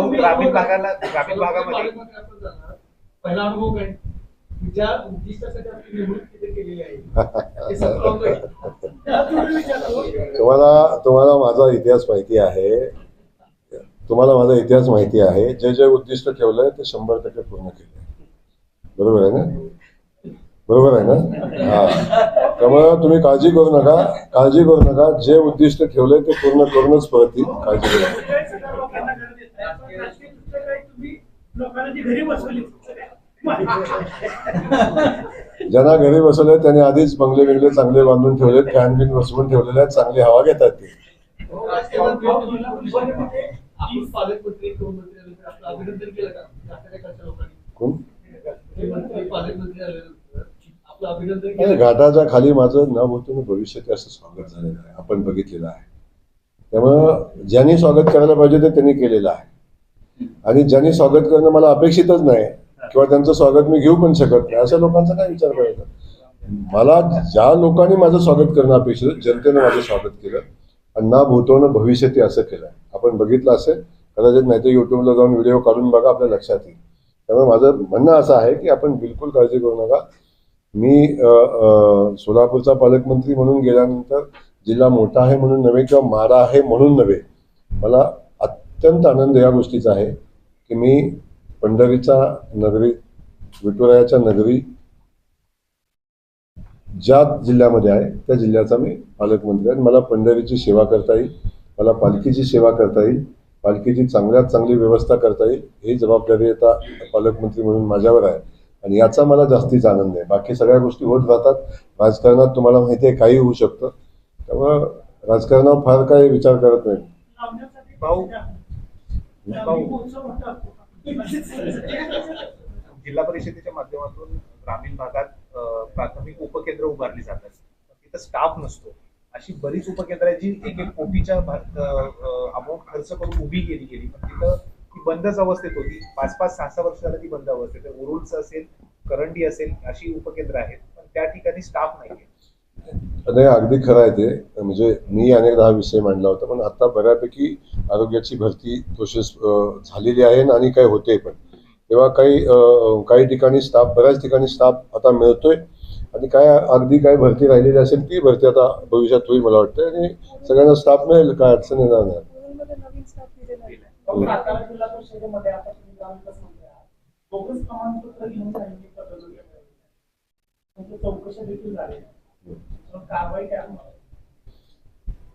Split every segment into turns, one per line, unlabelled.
भाऊ ग्रामीण भागाला ग्रामीण भागामध्ये
पहिला अनुभव काय? ज्या उद्दिष्टासाठी आपली निवडणूक तिथे केलेली आहे. ते संपवलं आहे. त्याचवेळी विचारलं,
तुम्हाला तुम्हाला माझा इतिहास माहिती आहे. तुम्हाला माझा इतिहास माहिती आहे. जे जे उद्दिष्ट ठेवलंय ते शंभर टक्के पूर्ण केले बरोबर आहे ना? बरोबर आहे ना? हा. त्यामुळे तुम्ही काळजी करू नका. काळजी करू नका. जे उद्दिष्ट ठेवलंय ते पूर्ण करूनच परत येईल काळजी करू नका
सगळ्या लोकांना घरं देताय. पण राजकीय दृष्ट्या काही तुम्ही लोकांना घरी बसवली.
ज्यांना घरी बसवले त्यांनी आधीच बंगले बिंगले चांगले बांधून ठेवले फॅन बिन बसवून ठेवलेले आहेत चांगली हवा घेतात ते. घाटाच्या खाली माझं नाव होतं भविष्यात असं स्वागत झालेलं आहे. आपण बघितलेलं आहे. त्यामुळं ज्यांनी स्वागत करायला पाहिजे ते त्यांनी केलेलं आहे. आणि ज्यांनी स्वागत करणं मला अपेक्षितच नाही किंवा त्यांचं स्वागत मी घेऊ पण शकत नाही अशा लोकांचा काय विचार करायचा? मला ज्या लोकांनी माझं स्वागत करणं अपेक्षित जनतेनं माझं स्वागत केलं आणि ना भूतवणं भविष्य ते असं केलं. आपण बघितलं असेल कदाचित नाही तर युट्यूबला जाऊन व्हिडिओ काढून बघा आपल्या लक्षात येईल. त्यामुळे माझं म्हणणं असं आहे की आपण बिलकुल काळजी करू नका. मी सोलापूरचा पालकमंत्री म्हणून गेल्यानंतर जिल्हा मोठा आहे म्हणून नव्हे किंवा मारा आहे म्हणून नव्हे मला अत्यंत आनंद या गोष्टीचा आहे की मी पंढरीचा नगरी विठुरायाच्या नगरी ज्या जिल्ह्यामध्ये आहे त्या जिल्ह्याचा मी पालकमंत्री आहे. मला पंढरीची सेवा करता येईल मला पालखीची सेवा करता येईल पालखीची चांगल्यात चांगली व्यवस्था करता येईल ही जबाबदारी आता पालकमंत्री म्हणून माझ्यावर आहे. आणि याचा मला जास्तीचा आनंद आहे. बाकी सगळ्या गोष्टी होत राहतात. राजकारणात तुम्हाला माहिती आहे काही होऊ शकतं. त्यामुळं राजकारणावर फार काही विचार करत नाही
लावण्यासाठी
भाऊ.
लावणी महोत्सव होता.
जिल्हा परिषदेच्या माध्यमातून ग्रामीण भागात प्राथमिक उपकेंद्र उभारली जातात. तिथं स्टाफ नसतो. अशी बरीच उपकेंद्र आहेत जी एक एक कोटीच्या अमाऊंट खर्च करून उभी केली गेली. पण तिथं ती बंदच अवस्थेत होती. पाच पाच सहा सहा वर्ष झालं ती बंद अवस्थेत आहे. उरुळचं असेल करंडी असेल अशी उपकेंद्र आहेत. पण त्या ठिकाणी स्टाफ नाहीये.
नाही अगदी खरं आहे ते. म्हणजे मी अनेकदा हा विषय मांडला होता पण आता बऱ्यापैकी आरोग्याची भरती प्रोसेस झालेली आहे आणि काही होते पण. तेव्हा काही काही ठिकाणी स्टाफ बऱ्याच ठिकाणी स्टाफ आता मिळतोय आणि काय अगदी काय भरती राहिलेली असेल ती भरती आता भविष्यात होईल मला वाटतं आणि सगळ्यांना स्टाफ मिळेल काय अडचण येणार नाही.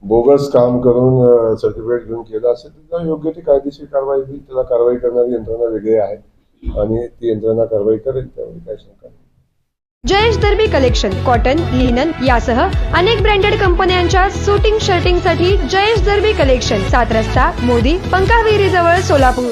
बोगस
काम करून सर्टिफिकेट घेऊन केलं असेल तर योग्य ती कायदेशीर कारवाई होईल त्याला कारवाई करणारी यंत्रणा वेगळी आहे आणि ती यंत्रणा कारवाई करेल त्यामुळे काय शंका नाही.
Jayesh Derby collection cotton linen यासह अनेक ब्रँडेड कंपन्यांच्या सुटिंग शर्टिंगसाठी जयेश दर्बी कलेक्शन सात रस्ता मोदी पंकाविहिरी जवळ Solapur.